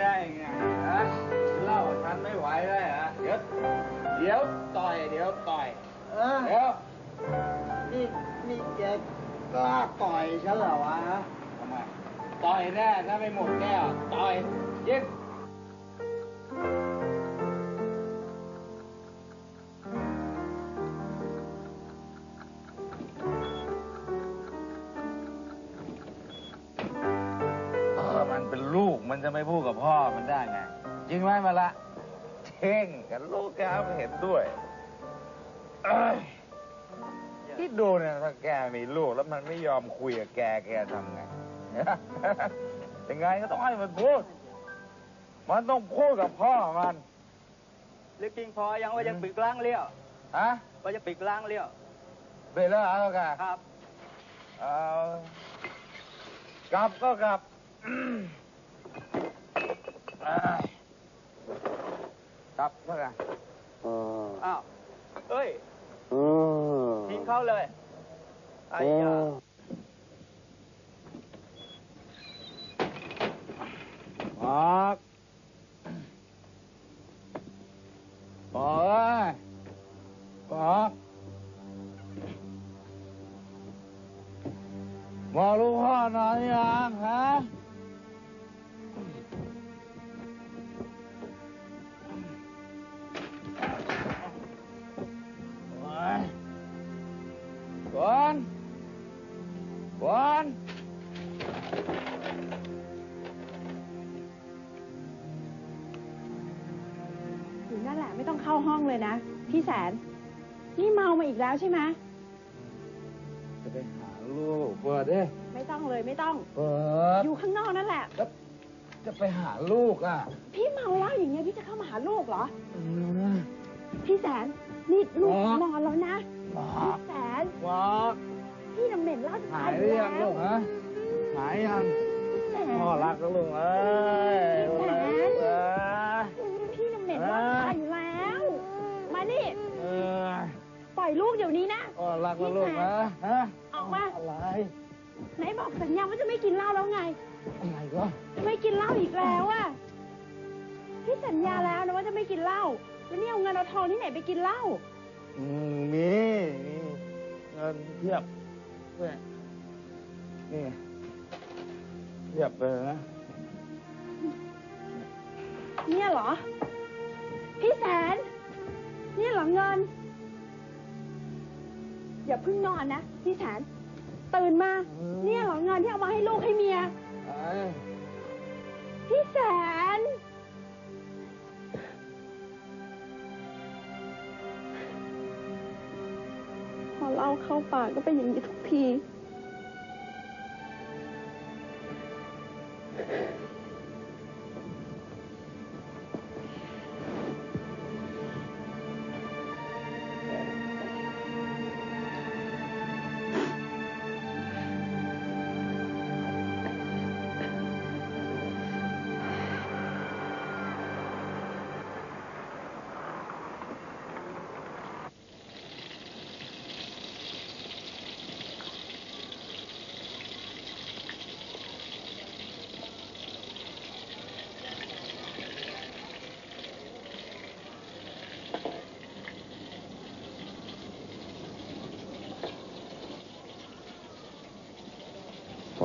ได้ไงฮะเล่าฉันไม่ไหวได้ฮะเดี๋ยวเดี๋ยวต่อย เดี๋ยวต่อยเออเดี๋ยวนี่นี่แกกล้าต่อยฉันเหรอวะทำไมต่อยแน่ถ้าไม่หมดแก้วต่อยยิง มันจะไม่พูดกับพ่อมันได้ไงจริงไหมมาละเท่งกับลูกแกไม่เห็นด้วยเอ้ยที่ดูเนี่ยถ้าแกมีลูกแล้วมันไม่ยอมคุยกับแกแกทำไง ยังไงก็ต้องให้มันพูด มันต้องพูดกับพ่อมันเล็กจริงพอยังว่ายังปิดล้างเลี้ยวฮะว่าจะปิดล้างเลี้ยวไปแล้วเหรอแกครับ เอากลับก็กลับ เอ้ยกลับก็กลับอ้าวเอ้ย อืมทิ้งเขาเลยไอ้ยาออกออกเอ้ยออกบอกลูกพ่อหน่อยยังฮะ ไม่ต้องเข้าห้องเลยนะ พี่แสน นี่เมามาอีกแล้วใช่ไหมจะไปหาลูกเปิดดิไม่ต้องเลยไม่ต้อง เปิดอยู่ข้างนอกนั่นแหละ แล้วจะไปหาลูกอะ พี่เมาแล้วอย่างเงี้ยพี่จะเข้ามาหาลูกเหรออืมพี่แสนนี่ลูกอ๋อ นอนแล้วนะ หมอพี่แสน หมอพี่น้ำเหม็นเหล่าจะหาตายยอหรืยู่อแล้ยังลูวกฮะหายยังแสน พ่อรักนะลูกเอ้ยแหมเออพี่น้ำเหม็นเหล่าจะตายอยู่แล้ว มานี่ เออ ป ล่อยลูกเดี๋ยวนี้นะพ่อรักนะลูกนะฮะออกมาอะไรไหนบอกสัญญาว่าจะไม่กินเหล้าแล้วไงอะไรก็ไม่กินเหล้าอีกแล้วอะพี่สัญญาแล้วนะว่าจะไม่กินเหล้าแล้วนี่เอาเงินเอาทองที่ไหนไปกินเหล้าอืมมีมีเงินเทียบเนี่ยนี่เทียบไปเลยนะเนี่ยเหรอ พี่แสน เนี่ยเหรอเงิน อย่าเพิ่งนอนนะพี่แสนตื่นมา เนี่ยเหรอเงินที่เอามาให้ลูกให้เมียไอ้พี่แสน พอเล่าเข้าปากก็เป็นอย่างนี้ทุกที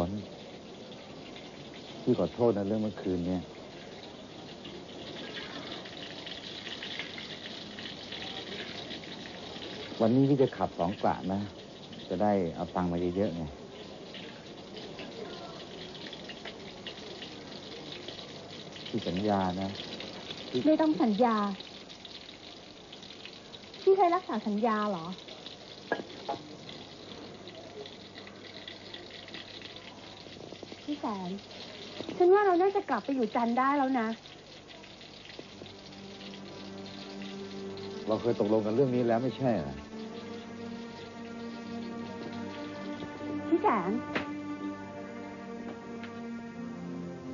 นพี่ขอโทษนะเรื่องเมื่อคืนเนี่ย วันนี้พี่จะขับสองกะนะ จะได้เอาตังค์มาเยอะๆไงพี่สัญญานะ ไม่ต้องสัญญา พี่เคยรักษาสัญญาเหรอ พี่แสน ฉันว่าเราน่าจะกลับไปอยู่จันทร์ได้แล้วนะ เราเคยตกลงกันเรื่องนี้แล้วไม่ใช่เหรอพี่แสน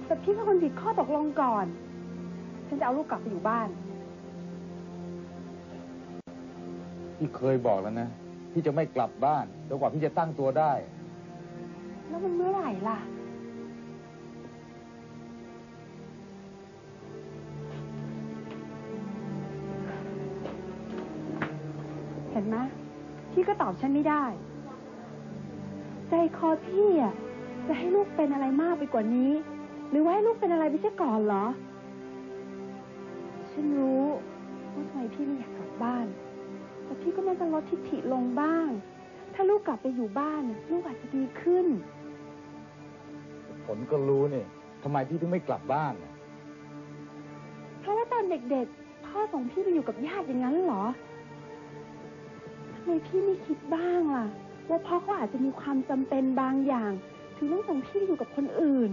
แต่พี่เป็นคนผิดข้อตกลงก่อน ฉันจะเอาลูกกลับไปอยู่บ้าน พี่เคยบอกแล้วนะพี่จะไม่กลับบ้านจนกว่าพี่จะตั้งตัวได้ แล้วมันเมื่อไหร่ล่ะ ก็ตอบฉันไม่ได้ ใจคอพี่อะจะให้ลูกเป็นอะไรมากไปกว่านี้ หรือว่าให้ลูกเป็นอะไรไปเสียก่อนเหรอ ฉันรู้ว่าทำไมพี่ไม่อยากกลับบ้าน แต่พี่ก็น่าจะลดทิฐิลงบ้าง ถ้าลูกกลับไปอยู่บ้านน่ะลูกอาจจะดีขึ้นฝนก็รู้นี่ทำไมพี่ถึงไม่กลับบ้านน่ะเพราะว่าตอนเด็กๆ พ่อส่งพี่ไปอยู่กับญาติอย่างนั้นเหรอทำ ไมพี่ไม่คิดบ้างล่ะ ว่าพ่อเขาอาจจะมีความจำเป็นบางอย่าง ถึงต้องส่งพี่ไปอยู่กับคนอื่น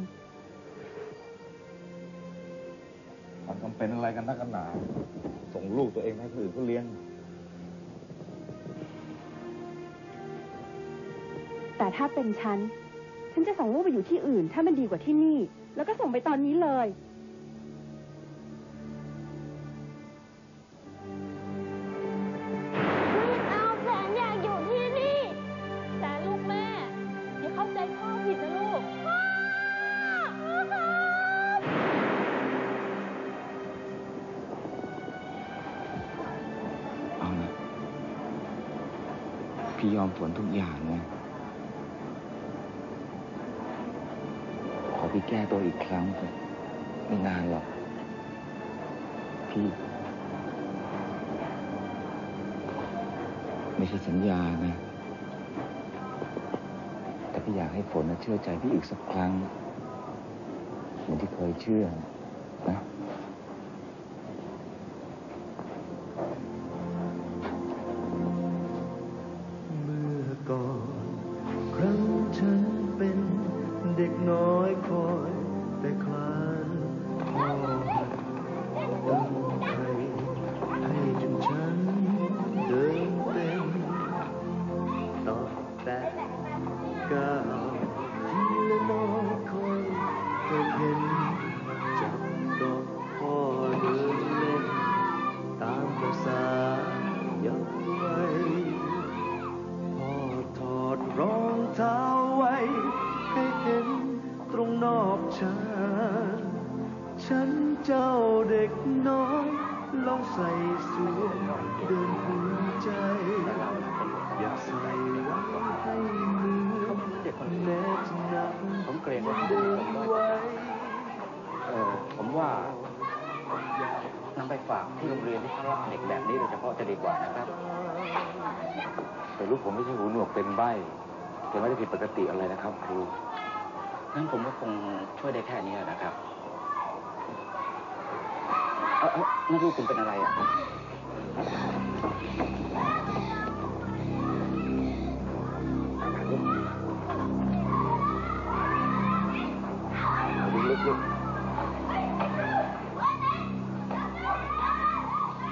มันจำเป็นอะไรกันนักกันหนา ส่งลูกตัวเองให้คนอื่นเขาเลี้ยง แต่ถ้าเป็นฉัน ฉันจะส่งลูกไปอยู่ที่อื่น ถ้ามันดีกว่าที่นี่ แล้วก็ส่งไปตอนนี้เลย ยอมฝนทุกอย่างนะ ขอพี่แก้ตัวอีกครั้งเถอะไม่นานหรอก พี่ ไม่ใช่สัญญานะ แต่พี่อยากให้ฝนนะเชื่อใจพี่อีกสักครั้งเหมือนที่เคยเชื่อนะ นอกชานฉันเจ้าเด็กน้อยลองใส่สวมเดินภูมิใจ อยากใส่ไว้ให้มือแม้จะหนักผมเกรงว่าเดินไว้เออผมว่านำไปฝากที่โรงเรียนที่เขารับเด็กแบบนี้โดยเฉพาะจะดีกว่านะครับ แต่ลูกผมไม่ใช่หูหนวกเป็นใบแต่ไม่ได้ผิดปกติอะไรนะครับครู งั้นผมก็คงช่วยได้แค่นี้นะครับเออเออนั่นลูกคุณเป็นอะไรอะลึกลึก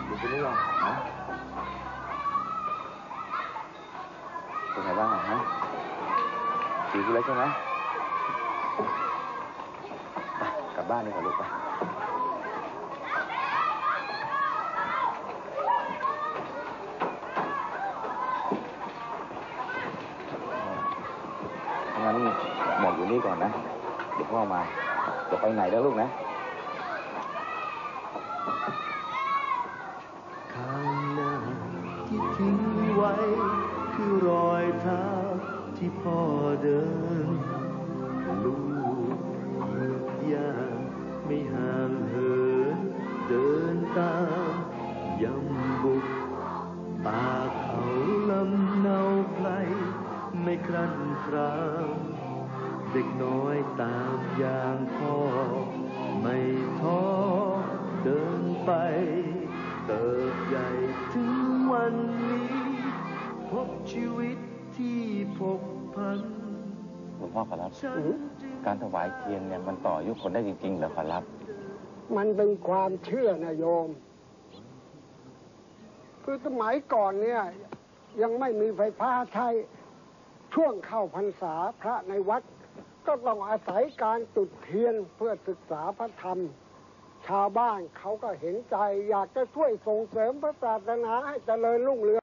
ดูสิเนี่ยฮะเป็นไงบ้างอะฮะดีขึ้นแล้วใช่ไหม ลับบ้านดีกว่าลูกไปงั้นหมดอยู่นี่ก่อนนะ เดี๋ยวพ่อมาจะไปไหนแล้วลูกนะข้างหน้าที่ทิ้งไว้ คือรอยเท้าที่พ่อเดิน ครามเด็กน้อยตามอย่างพ่อ ไม่ท้อเดินไป เติบใหญ่ถึงวันนี้ พบชีวิตที่พกพันหลวงพ่อขอรับฉันจึงการถวายเทียนเนี่ยมันต่ออายุคนได้จริงๆเหรอขอรับ มันเป็นความเชื่อนะโยม คือสมัยก่อนเนี่ย ยังไม่มีไฟฟ้าใช้ ช่วงเข้าพรรษาพระในวัด ก็ต้องอาศัยการจุดเทียนเพื่อศึกษาพระธรรม ชาวบ้านเขาก็เห็นใจอยากจะช่วยส่งเสริมพระศาสนาให้เจริญรุ่งเรือง